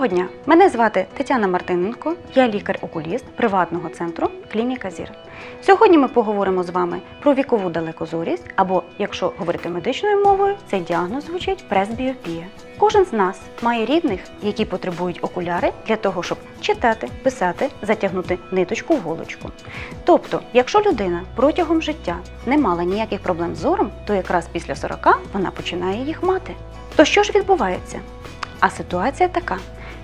Доброго дня! Мене звати Тетяна Мартиненко, я лікар-окуліст приватного центру Клініка Зір. Сьогодні ми поговоримо з вами про вікову далекозорість, або, якщо говорити медичною мовою, цей діагноз звучить пресбіопія. Кожен з нас має рідних, які потребують окуляри для того, щоб читати, писати, затягнути ниточку в голочку. Тобто, якщо людина протягом життя не мала ніяких проблем з зором, то якраз після 40 вона починає їх мати. То що ж відбувається? А ситуація така,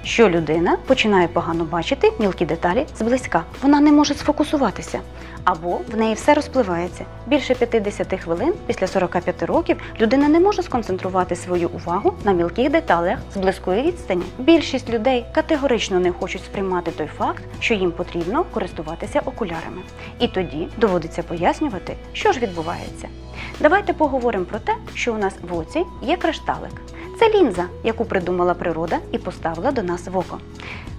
що людина починає погано бачити мілкі деталі зблизька. Вона не може сфокусуватися. Або в неї все розпливається. Більше 50 хвилин після 45 років людина не може сконцентрувати свою увагу на мілких деталях з близької відстані. Більшість людей категорично не хочуть сприймати той факт, що їм потрібно користуватися окулярами. І тоді доводиться пояснювати, що ж відбувається. Давайте поговоримо про те, що у нас в оці є кришталик. Це лінза, яку придумала природа і поставила до нас в око.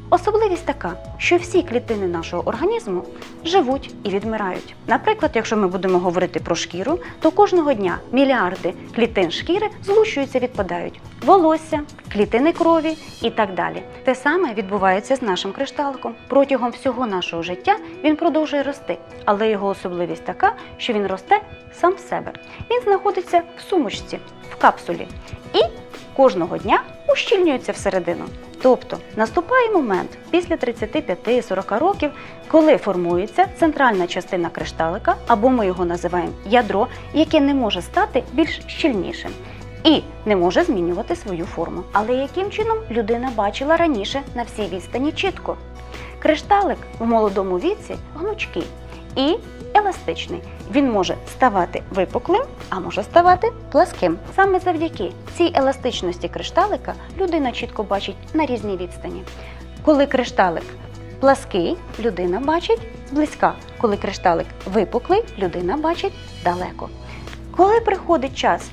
Особливість така, що всі клітини нашого організму живуть і відмирають. Наприклад, якщо ми будемо говорити про шкіру, то кожного дня мільярди клітин шкіри злущуються, відпадають. Волосся, клітини крові і так далі. Те саме відбувається з нашим кришталиком. Протягом всього нашого життя він продовжує рости, але його особливість така, що він росте сам в себе. Він знаходиться в сумочці, в капсулі і кожного дня ущільнюється всередину. Тобто наступає момент після 35-40 років, коли формується центральна частина кришталика, або ми його називаємо ядро, яке не може стати більш щільнішим і не може змінювати свою форму. Але яким чином людина бачила раніше на всій відстані чітко? Кришталик в молодому віці гнучкий і еластичний. Він може ставати випуклим, а може ставати пласким. Саме завдяки цій еластичності кришталика людина чітко бачить на різній відстані. Коли кришталик плаский, людина бачить зблизька. Коли кришталик випуклий, людина бачить далеко. Коли приходить час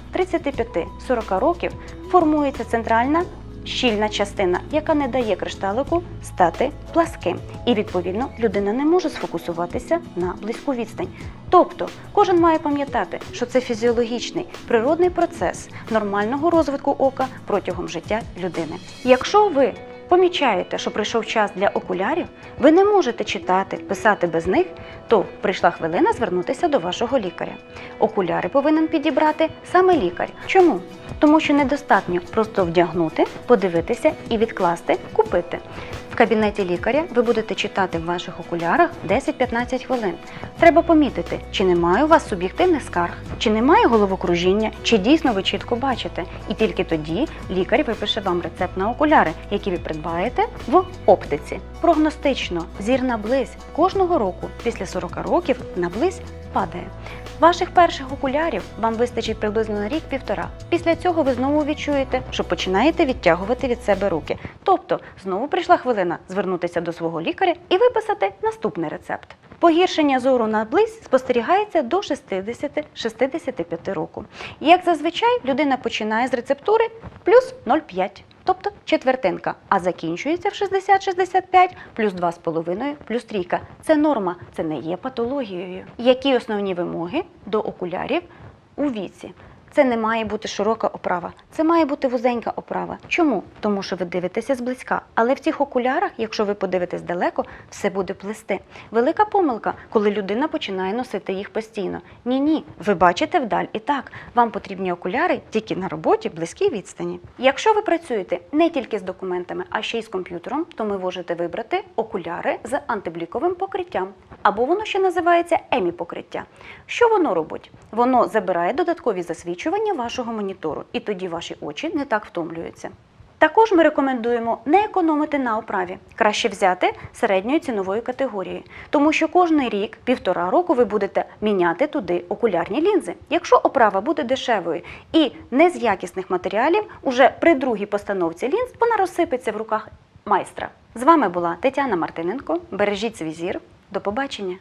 35-40 років, формується центральна щільна частина, яка не дає кришталику стати пласким. І відповідно людина не може сфокусуватися на близьку відстань. Тобто кожен має пам'ятати, що це фізіологічний природний процес нормального розвитку ока протягом життя людини. Якщо ви помічаєте, що прийшов час для окулярів, ви не можете читати, писати без них, то прийшла хвилина звернутися до вашого лікаря. Окуляри повинен підібрати саме лікар. Чому? Тому що недостатньо просто вдягнути, подивитися і відкласти, купити. В кабінеті лікаря ви будете читати в ваших окулярах 10-15 хвилин. Треба помітити, чи немає у вас суб'єктивних скарг, чи немає головокружіння, чи дійсно ви чітко бачите. І тільки тоді лікар випише вам рецепт на окуляри, які ви придбаєте в оптиці. Прогностично зір на близь кожного року після 40 років на близь падає. Ваших перших окулярів вам вистачить приблизно на рік-півтора. Після цього ви знову відчуєте, що починаєте відтягувати від себе руки. Тобто знову прийшла хвилина звернутися до свого лікаря і виписати наступний рецепт. Погіршення зору на близь спостерігається до 60-65 року. Як зазвичай, людина починає з рецептури плюс 0,5, тобто четвертинка, а закінчується в 60-65 плюс 2,5 плюс трійка. Це норма, це не є патологією. Які основні вимоги до окулярів у віці? Це не має бути широка оправа, це має бути вузенька оправа. Чому? Тому що ви дивитеся зблизька. Але в цих окулярах, якщо ви подивитесь далеко, все буде плести. Велика помилка, коли людина починає носити їх постійно. Ні, ні, ви бачите вдаль і так. Вам потрібні окуляри тільки на роботі, близькій відстані. Якщо ви працюєте не тільки з документами, а ще й з комп'ютером, то ви можете вибрати окуляри з антибліковим покриттям. Або воно ще називається емі-покриття. Що воно робить? Воно забирає додаткові засвічування вашого монітору, і тоді ваші очі не так втомлюються. Також ми рекомендуємо не економити на оправі, краще взяти середньої цінової категорії, тому що кожний рік, півтора року, ви будете міняти туди окулярні лінзи. Якщо оправа буде дешевою і не з якісних матеріалів, уже при другій постановці лінз вона розсипеться в руках майстра. З вами була Тетяна Мартиненко. Бережіть свій зір. До побачення!